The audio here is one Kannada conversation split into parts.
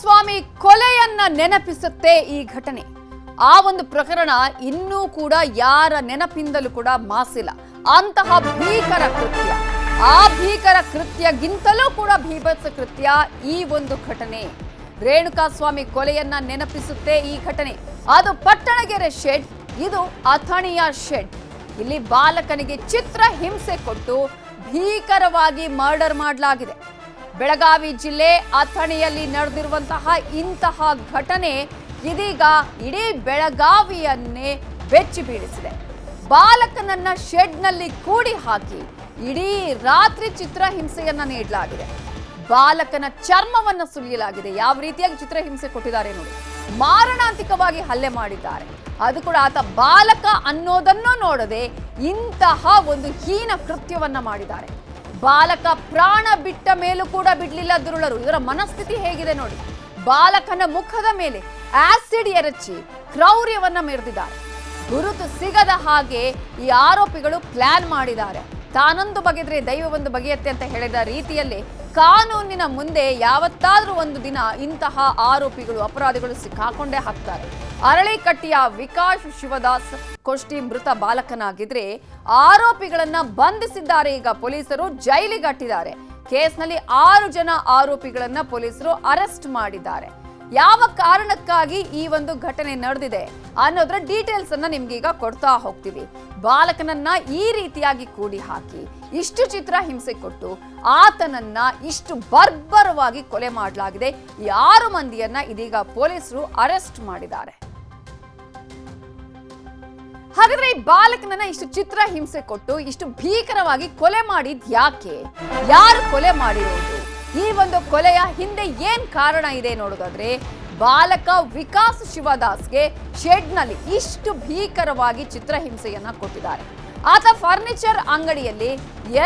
ರೇಣುಕಾಸ್ವಾಮಿ ಕೊಲೆಯನ್ನ ನೆನಪಿಸುತ್ತೆ ಈ ಘಟನೆ. ಆ ಒಂದು ಪ್ರಕರಣ ಇನ್ನೂ ಕೂಡ ಯಾರ ನೆನಪಿಂದಲೂ ಕೂಡ ಮಾಸಿಲ್ಲ. ಅಂತಹ ಭೀಕರ ಕೃತ್ಯ. ಆ ಭೀಕರ ಕೃತ್ಯಗಿಂತಲೂ ಕೂಡ ಭೀಭತ್ಸ ಕೃತ್ಯ ಈ ಒಂದು ಘಟನೆ. ರೇಣುಕಾಸ್ವಾಮಿ ಕೊಲೆಯನ್ನ ನೆನಪಿಸುತ್ತೆ ಈ ಘಟನೆ. ಅದು ಪಟ್ಟಣಗೆರೆ ಶೆಡ್ ಇದು ಅಥಣಿಯ ಶೆಡ್ ಇಲ್ಲಿ ಬಾಲಕನಿಗೆ ಚಿತ್ರ ಹಿಂಸೆ ಕೊಟ್ಟು ಭೀಕರವಾಗಿ ಮರ್ಡರ್ ಮಾಡಲಾಗಿದೆ. ಬೆಳಗಾವಿ ಜಿಲ್ಲೆ ಅಥಣಿಯಲ್ಲಿ ನಡೆದಿರುವಂತಹ ಇಂತಹ ಘಟನೆ ಇದೀಗ ಇಡೀ ಬೆಳಗಾವಿಯನ್ನೇ ಬೆಚ್ಚಿ ಬೀಳಿಸಿದೆ. ಬಾಲಕನನ್ನ ಶೆಡ್ನಲ್ಲಿ ಕೂಡಿ ಹಾಕಿ ಇಡೀ ರಾತ್ರಿ ಚಿತ್ರಹಿಂಸೆಯನ್ನ ನೀಡಲಾಗಿದೆ. ಬಾಲಕನ ಚರ್ಮವನ್ನ ಸುಲಿಯಲಾಗಿದೆ ಯಾವ ರೀತಿಯಾಗಿ ಚಿತ್ರಹಿಂಸೆ ಕೊಟ್ಟಿದ್ದಾರೆ ನೋಡಿ. ಮಾರಣಾಂತಿಕವಾಗಿ ಹಲ್ಲೆ ಮಾಡಿದ್ದಾರೆ. ಅದು ಕೂಡ ಆತ ಬಾಲಕ ಅನ್ನೋದನ್ನು ನೋಡದೆ ಇಂತಹ ಒಂದು ಹೀನ ಕೃತ್ಯವನ್ನ ಮಾಡಿದ್ದಾರೆ. ಬಾಲಕ ಪ್ರಾಣ ಬಿಟ್ಟ ಮೇಲೂ ಕೂಡ ಬಿಡ್ಲಿಲ್ಲ ದುರುಳರು. ಇವರ ಮನಸ್ಥಿತಿ ಹೇಗಿದೆ ನೋಡಿ. ಬಾಲಕನ ಮುಖದ ಮೇಲೆ ಆಸಿಡ್ ಎರಚಿ ಕ್ರೌರ್ಯವನ್ನ ಮೆರೆದಿದ್ದಾರೆ. ಗುರುತು ಸಿಗದ ಹಾಗೆ ಈ ಆರೋಪಿಗಳು ಪ್ಲಾನ್ ಮಾಡಿದ್ದಾರೆ. ತಾನೊಂದು ಬಗೆದ್ರೆ ಒಂದು ಬಗೆಯತ್ತೆ ಅಂತ ಹೇಳಿದ ರೀತಿಯಲ್ಲಿ ಕಾನೂನಿನ ಮುಂದೆ ಯಾವತ್ತಾದ್ರೂ ಒಂದು ದಿನ ಇಂತಹ ಆರೋಪಿಗಳು, ಅಪರಾಧಿಗಳು ಸಿಕ್ಕಾಕೊಂಡೇ ಹಾಕ್ತಾರೆ. ಅರಳಿಕಟ್ಟಿಯ ವಿಕಾಶ್ ಶಿವದಾಸ್ ಕೋಷ್ಟಿ ಮೃತ ಬಾಲಕನಾಗಿದ್ರೆ ಆರೋಪಿಗಳನ್ನ ಬಂಧಿಸಿದ್ದಾರೆ ಈಗ ಪೊಲೀಸರು ಜೈಲಿಗಟ್ಟಿದ್ದಾರೆ. ಕೇಸ್ನಲ್ಲಿ ಆರು ಜನ ಆರೋಪಿಗಳನ್ನ ಪೊಲೀಸರು ಅರೆಸ್ಟ್ ಮಾಡಿದ್ದಾರೆ. ಯಾವ ಕಾರಣಕ್ಕಾಗಿ ಈ ಒಂದು ಘಟನೆ ನಡೆದಿದೆ ಅನ್ನೋದ್ರ ಡೀಟೇಲ್ಸ್ ಅನ್ನ ನಿಮ್ಗೆ ಈಗ ಕೊಡ್ತಾ ಹೋಗ್ತೀವಿ. ಬಾಲಕನನ್ನ ಈ ರೀತಿಯಾಗಿ ಕೂಡಿ ಹಾಕಿ ಇಷ್ಟು ಚಿತ್ರ ಹಿಂಸೆ ಕೊಟ್ಟು ಆತನನ್ನ ಇಷ್ಟು ಬರ್ಬರವಾಗಿ ಕೊಲೆ ಮಾಡಲಾಗಿದೆ. ಯಾರು ಮಂದಿಯನ್ನ ಇದೀಗ ಪೊಲೀಸರು ಅರೆಸ್ಟ್ ಮಾಡಿದ್ದಾರೆ. ಹಾಗಾದ್ರೆ ಈ ಬಾಲಕನನ್ನ ಇಷ್ಟು ಚಿತ್ರ ಹಿಂಸೆ ಕೊಟ್ಟು ಇಷ್ಟು ಭೀಕರವಾಗಿ ಕೊಲೆ ಮಾಡಿದ್ ಯಾಕೆ? ಯಾರು ಕೊಲೆ ಮಾಡಿರೋದು? ಈ ಒಂದು ಕೊಲೆಯ ಹಿಂದೆ ಏನ್ ಕಾರಣ ಇದೆ ನೋಡೋದಾದ್ರೆ, ಬಾಲಕ ವಿಕಾಸ್ ಶಿವದಾಸ್ಗೆ ಶೆಡ್ನಲ್ಲಿ ಇಷ್ಟು ಭೀಕರವಾಗಿ ಚಿತ್ರಹಿಂಸೆಯನ್ನ ಕೊಟ್ಟಿದ್ದಾರೆ. ಆತ ಫರ್ನಿಚರ್ ಅಂಗಡಿಯಲ್ಲಿ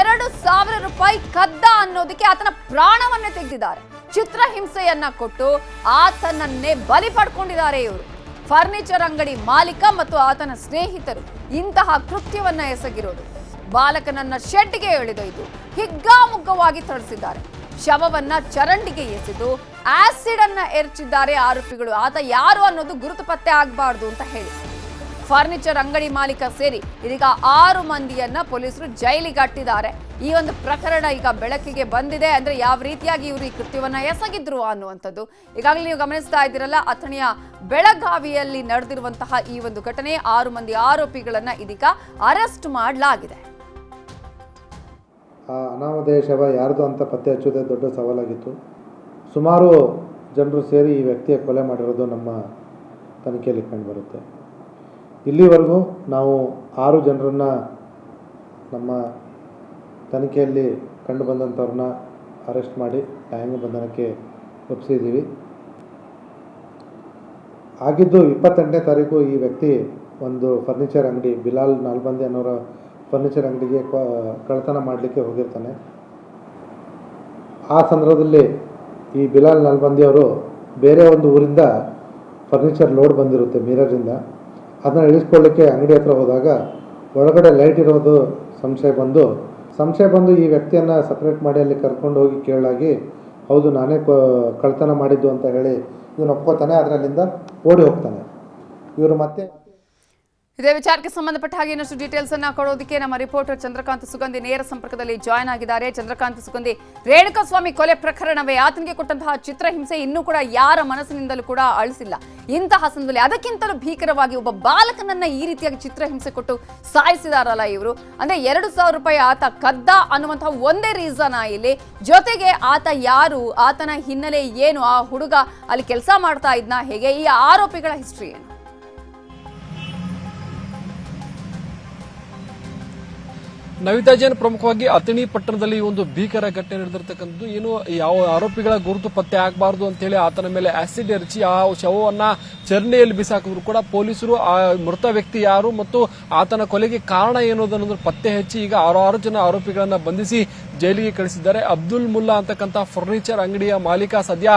ಎರಡು ಸಾವಿರ ರೂಪಾಯಿ ಕದ್ದ ಅನ್ನೋದಕ್ಕೆ ಆತನ ಪ್ರಾಣವನ್ನೇ ತೆಗೆದಿದ್ದಾರೆ. ಚಿತ್ರಹಿಂಸೆಯನ್ನ ಕೊಟ್ಟು ಆತನನ್ನೇ ಬಲಿ ಪಡ್ಕೊಂಡಿದ್ದಾರೆ ಇವರು. ಫರ್ನಿಚರ್ ಅಂಗಡಿ ಮಾಲೀಕ ಮತ್ತು ಆತನ ಸ್ನೇಹಿತರು ಇಂತಹ ಕೃತ್ಯವನ್ನ ಎಸಗಿರೋದು. ಬಾಲಕನನ್ನ ಶೆಡ್ಗೆ ಎಳೆದೊಯ್ದು ಹಿಗ್ಗಾಮುಗ್ಗವಾಗಿ ಥಳಿಸಿದ್ದಾರೆ. ಶವವನ್ನ ಚರಂಡಿಗೆ ಎಸೆದು ಆಸಿಡ್ ಅನ್ನ ಎರಚಿದ್ದಾರೆ ಆರೋಪಿಗಳು. ಆತ ಯಾರು ಅನ್ನೋದು ಗುರುತು ಪತ್ತೆ ಆಗಬಾರ್ದು ಅಂತ ಹೇಳಿ. ಫರ್ನಿಚರ್ ಅಂಗಡಿ ಮಾಲೀಕ ಸೇರಿ ಇದೀಗ ಆರು ಮಂದಿಯನ್ನ ಪೊಲೀಸರು ಜೈಲಿಗಟ್ಟಿದ್ದಾರೆ ಈ ಒಂದು ಪ್ರಕರಣ ಈಗ ಬೆಳಕಿಗೆ ಬಂದಿದೆ. ಅಂದ್ರೆ ಯಾವ ರೀತಿಯಾಗಿ ಇವರು ಈ ಕೃತ್ಯವನ್ನ ಎಸಗಿದ್ರು ಅನ್ನುವಂಥದ್ದು ಈಗಾಗಲೇ ನೀವು ಗಮನಿಸ್ತಾ ಇದ್ದೀರಲ್ಲ, ಅಥಣಿಯ ಬೆಳಗಾವಿಯಲ್ಲಿ ನಡೆದಿರುವಂತಹ ಈ ಒಂದು ಘಟನೆ, ಆರು ಮಂದಿ ಆರೋಪಿಗಳನ್ನ ಇದೀಗ ಅರೆಸ್ಟ್ ಮಾಡಲಾಗಿದೆ. ಅನಾಮಧೇಯ ಶವ ಯಾರ್ದು ಅಂತ ಪತ್ತೆ ಹಚ್ಚೋದೇ ದೊಡ್ಡ ಸವಾಲಾಗಿತ್ತು. ಸುಮಾರು ಜನರು ಸೇರಿ ಈ ವ್ಯಕ್ತಿಯ ಕೊಲೆ ಮಾಡಿರೋದು ನಮ್ಮ ತನಿಖೆಯಲ್ಲಿ ಕಂಡುಬರುತ್ತೆ ಇಲ್ಲಿವರೆಗೂ ನಾವು ಆರು ಜನರನ್ನು ನಮ್ಮ ತನಿಖೆಯಲ್ಲಿ ಕಂಡು ಬಂದಂಥವ್ರನ್ನ ಅರೆಸ್ಟ್ ಮಾಡಿ ನ್ಯಾಯಾಂಗ ಬಂಧನಕ್ಕೆ ಒಪ್ಪಿಸಿದ್ದೀವಿ ಆಗಿದ್ದು ಇಪ್ಪತ್ತೆಂಟನೇ ತಾರೀಕು ಈ ವ್ಯಕ್ತಿ ಒಂದು ಫರ್ನಿಚರ್ ಅಂಗಡಿ, ಬಿಲಾಲ್ ನಾಲ್ಬಂದಿ ಅನ್ನೋರ ಫರ್ನಿಚರ್ ಅಂಗಡಿಗೆ ಕಳತನ ಕಳ್ಳತನ ಮಾಡಲಿಕ್ಕೆ ಹೋಗಿರ್ತಾನೆ. ಆ ಸಂದರ್ಭದಲ್ಲಿ ಈ ಬಿಲಾಲ್ ನಾಲ್ಬಂದಿ ಅವರು ಬೇರೆ ಒಂದು ಊರಿಂದ ಫರ್ನಿಚರ್ ಲೋಡ್ ಬಂದಿರುತ್ತೆ ಮಿರರಿಂದ ಅದನ್ನ ಇಳಿಸ್ಕೊಳ್ಳಿಕ್ಕೆ ಅಂಗಡಿ ಹತ್ರ ಹೋದಾಗ ಒಳಗಡೆ ಲೈಟ್ ಇರೋದು ಸಂಶಯ ಬಂದು ಸಂಶಯ ಬಂದು ಈ ವ್ಯಕ್ತಿಯನ್ನು ಸಪ್ರೇಟ್ ಮಾಡಿ ಅಲ್ಲಿ ಕರ್ಕೊಂಡು ಹೋಗಿ ಕೇಳಾಗಿ, ಹೌದು, ನಾನೇ ಕಳ್ತನ ಮಾಡಿದ್ದು ಅಂತ ಹೇಳಿ, ಇವನು ಒಪ್ಕೋತಾನೆ, ಅದರಲ್ಲಿಂದ ಓಡಿ ಹೋಗ್ತಾನೆ. ಇವರು ಮತ್ತೆ ಇದೇ ವಿಚಾರಕ್ಕೆ ಸಂಬಂಧಪಟ್ಟ ಹಾಗೆ ಇನ್ನಷ್ಟು ಡೀಟೇಲ್ಸ್ ಅನ್ನ ಕೊಡೋದಕ್ಕೆ ನಮ್ಮ ರಿಪೋರ್ಟರ್ ಚಂದ್ರಕಾಂತ್ ಸುಗಂಧಿ ನೇರ ಸಂಪರ್ಕದಲ್ಲಿ ಜಾಯ್ನ್ ಆಗಿದ್ದಾರೆ. ಚಂದ್ರಕಾಂತ್ ಸುಗಂಧಿ, ರೇಣುಕಾಸ್ವಾಮಿ ಕೊಲೆ ಪ್ರಕರಣವೇ? ಆತನಿಗೆ ಕೊಟ್ಟಂತಹ ಚಿತ್ರಹಿಂಸೆ ಇನ್ನೂ ಕೂಡ ಯಾರ ಮನಸ್ಸಿನಿಂದಲೂ ಕೂಡ ಅಳಿಸಿಲ್ಲ. ಇಂತಹ ಸಂದರ್ಭದಲ್ಲಿ ಅದಕ್ಕಿಂತಲೂ ಭೀಕರವಾಗಿ ಒಬ್ಬ ಬಾಲಕನನ್ನ ಈ ರೀತಿಯಾಗಿ ಚಿತ್ರಹಿಂಸೆ ಕೊಟ್ಟು ಸಾಯಿಸಿದಾರಲ್ಲ ಇವರು. ಅಂದ್ರೆ ಎರಡು ಸಾವಿರ ರೂಪಾಯಿ ಆತ ಕದ್ದ ಅನ್ನುವಂತಹ ಒಂದೇ ರೀಸನ್ ಇಲ್ಲಿ. ಜೊತೆಗೆ ಆತ ಯಾರು? ಆತನ ಹಿನ್ನೆಲೆ ಏನು? ಆ ಹುಡುಗ ಅಲ್ಲಿ ಕೆಲಸ ಮಾಡ್ತಾ ಇದ್ನ? ಹೇಗೆ? ಈ ಆರೋಪಿಗಳ ಹಿಸ್ಟ್ರಿ ಏನು? ನವಿತಾ ಜೈನ್ ಪ್ರಮುಖವಾಗಿ ಅಥಣಿ ಪಟ್ಟಣದಲ್ಲಿ ಒಂದು ಭೀಕರ ಘಟನೆ ನಡೆದಿರ್ತಕ್ಕಂಥದ್ದು. ಏನು, ಯಾವ ಆರೋಪಿಗಳ ಗುರುತು ಪತ್ತೆ ಆಗಬಾರದು ಅಂತ ಹೇಳಿ ಆತನ ಮೇಲೆ ಆಸಿಡ್ ಎರಚಿ ಆ ಶವವನ್ನ ಚರಂಡಿಯಲ್ಲಿ ಬಿಸಾಕಿದ್ರು ಕೂಡ ಪೊಲೀಸರು, ಆ ಮೃತ ವ್ಯಕ್ತಿ ಯಾರು ಮತ್ತು ಆತನ ಕೊಲೆಗೆ ಕಾರಣ ಏನು ಅನ್ನೋದನ್ನ ಪತ್ತೆ ಹಚ್ಚಿ ಈಗ ಆರು ಆರು ಜನ ಆರೋಪಿಗಳನ್ನ ಬಂಧಿಸಿ ಜೈಲಿಗೆ ಕಳಿಸಿದ್ದಾರೆ. ಅಬ್ದುಲ್ ಮುಲ್ಲಾ ಅಂತಕ್ಕಂಥ ಫರ್ನಿಚರ್ ಅಂಗಡಿಯ ಮಾಲೀಕ ಸದ್ಯ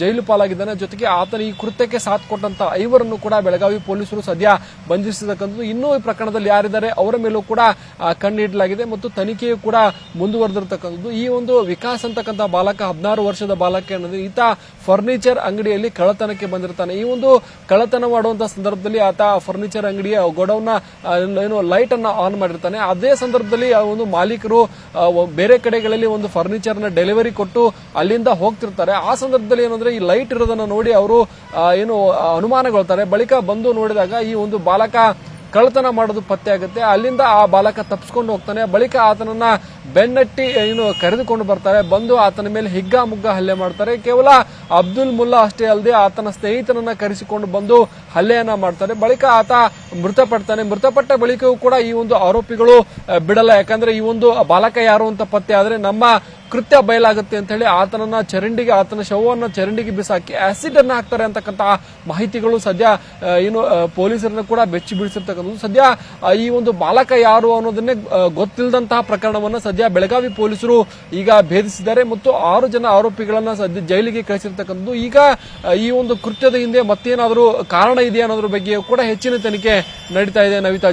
ಜೈಲು ಪಾಲಾಗಿದ್ದಾನೆ. ಜೊತೆಗೆ ಆತನ ಈ ಕೃತ್ಯಕ್ಕೆ ಸಾಥ್ ಕೊಟ್ಟಂತ ಐವರನ್ನು ಕೂಡ ಬೆಳಗಾವಿ ಪೊಲೀಸರು ಸದ್ಯ ಬಂಧಿಸಿರ್ತಕ್ಕಂಥದ್ದು. ಇನ್ನೂ ಈ ಪ್ರಕರಣದಲ್ಲಿ ಯಾರಿದ್ದಾರೆ ಅವರ ಮೇಲೂ ಕೂಡ ಕಣ್ಣಿಡಲಾಗಿದೆ ಮತ್ತು ತನಿಖೆಯು ಕೂಡ ಮುಂದುವರೆದಿರತಕ್ಕಂಥದ್ದು. ಈ ಒಂದು ವಿಕಾಸ್ ಅಂತಕ್ಕಂಥ ಬಾಲಕ, ಹದಿನಾರು ವರ್ಷದ ಬಾಲಕ ಅನ್ನೋದು ಈತ ಫರ್ನಿಚರ್ ಅಂಗಡಿಯಲ್ಲಿ ಕಳ್ಳತನಕ್ಕೆ ಬಂದಿರ್ತಾನೆ. ಈ ಒಂದು ಕಳ್ಳತನ ಮಾಡುವಂತಹ ಸಂದರ್ಭದಲ್ಲಿ ಆತ ಫರ್ನಿಚರ್ ಅಂಗಡಿಯ ಗೋಡೌನ್ ಏನು ಲೈಟ್ ಅನ್ನ ಆನ್ ಮಾಡಿರ್ತಾನೆ. ಅದೇ ಸಂದರ್ಭದಲ್ಲಿ ಆ ಒಂದು ಮಾಲೀಕರು ಬೇರೆ ಕಡೆಗಳಲ್ಲಿ ಒಂದು ಫರ್ನಿಚರ್ನ ಡೆಲಿವರಿ ಕೊಟ್ಟು ಅಲ್ಲಿಂದ ಹೋಗ್ತಿರ್ತಾರೆ. ಆ ಸಂದರ್ಭದಲ್ಲಿ ಏನಂದ್ರೆ ಈ ಲೈಟ್ ಇರೋದನ್ನ ನೋಡಿ ಅವರು ಏನು ಅನುಮಾನಗೊಳ್ತಾರೆ. ಬಳಿಕ ಬಂದು ನೋಡಿದಾಗ ಈ ಒಂದು ಬಾಲಕ ಕಳ್ಳತನ ಮಾಡೋದು ಪತ್ತೆ ಆಗುತ್ತೆ. ಅಲ್ಲಿಂದ ಆ ಬಾಲಕ ತಪ್ಪಿಸ್ಕೊಂಡು ಹೋಗ್ತಾನೆ. ಬಳಿಕ ಆತನನ್ನ ಬೆನ್ನಟ್ಟಿ, ಏನು, ಕರೆದುಕೊಂಡು ಬರ್ತಾರೆ. ಬಂದು ಆತನ ಮೇಲೆ ಹಿಗ್ಗ ಮುಗ್ಗ ಹಲ್ಲೆ ಮಾಡ್ತಾರೆ. ಕೇವಲ ಅಬ್ದುಲ್ ಮುಲ್ಲಾ ಅಷ್ಟೇ ಅಲ್ಲದೆ ಆತನ ಸ್ನೇಹಿತನನ್ನ ಕರೆಸಿಕೊಂಡು ಬಂದು ಹಲ್ಲೆಯನ್ನ ಮಾಡ್ತಾರೆ. ಬಳಿಕ ಆತ ಮೃತಪಡ್ತಾನೆ. ಮೃತಪಟ್ಟ ಬಳಿಕವೂ ಕೂಡ ಈ ಒಂದು ಆರೋಪಿಗಳು ಬಿಡಲ್ಲ. ಯಾಕಂದ್ರೆ ಈ ಒಂದು ಬಾಲಕ ಯಾರು ಅಂತ ಪತ್ತೆ ಆದ್ರೆ ನಮ್ಮ ಕೃತ್ಯ ಬಯಲಾಗುತ್ತೆ ಅಂತ ಹೇಳಿ ಆತನನ್ನ ಚರಂಡಿಗೆ, ಆತನ ಶವವನ್ನು ಚರಂಡಿಗೆ ಬಿಸಾಕಿ ಆಸಿಡ್ ಅನ್ನ ಹಾಕ್ತಾರೆ ಅಂತಕ್ಕಂತ ಮಾಹಿತಿಗಳು ಸದ್ಯ ಏನು ಪೊಲೀಸರನ್ನ ಕೂಡ ಬೆಚ್ಚಿ ಬೀಳಿಸಿರ್ತಕ್ಕಂಥದ್ದು. ಸದ್ಯ ಈ ಒಂದು ಬಾಲಕ ಯಾರು ಅನ್ನೋದನ್ನೇ ಗೊತ್ತಿಲ್ಲದಂತಹ ಪ್ರಕರಣವನ್ನ ಸದ್ಯ ಬೆಳಗಾವಿ ಪೊಲೀಸರು ಈಗ ಭೇದಿಸಿದ್ದಾರೆ ಮತ್ತು ಆರು ಜನ ಆರೋಪಿಗಳನ್ನ ಸದ್ಯ ಜೈಲಿಗೆ ಕಳಿಸಿರ್ತಕ್ಕಂಥದ್ದು. ಈಗ ಈ ಒಂದು ಕೃತ್ಯದ ಹಿಂದೆ ಮತ್ತೇನಾದರೂ ಕಾರಣ ಇದೆಯಾ ಅನ್ನೋದ್ರ ಬಗ್ಗೆ ಕೂಡ ಹೆಚ್ಚಿನ ತನಿಖೆ ನಡೀತಾ ಇದೆ. ನವಿತಾ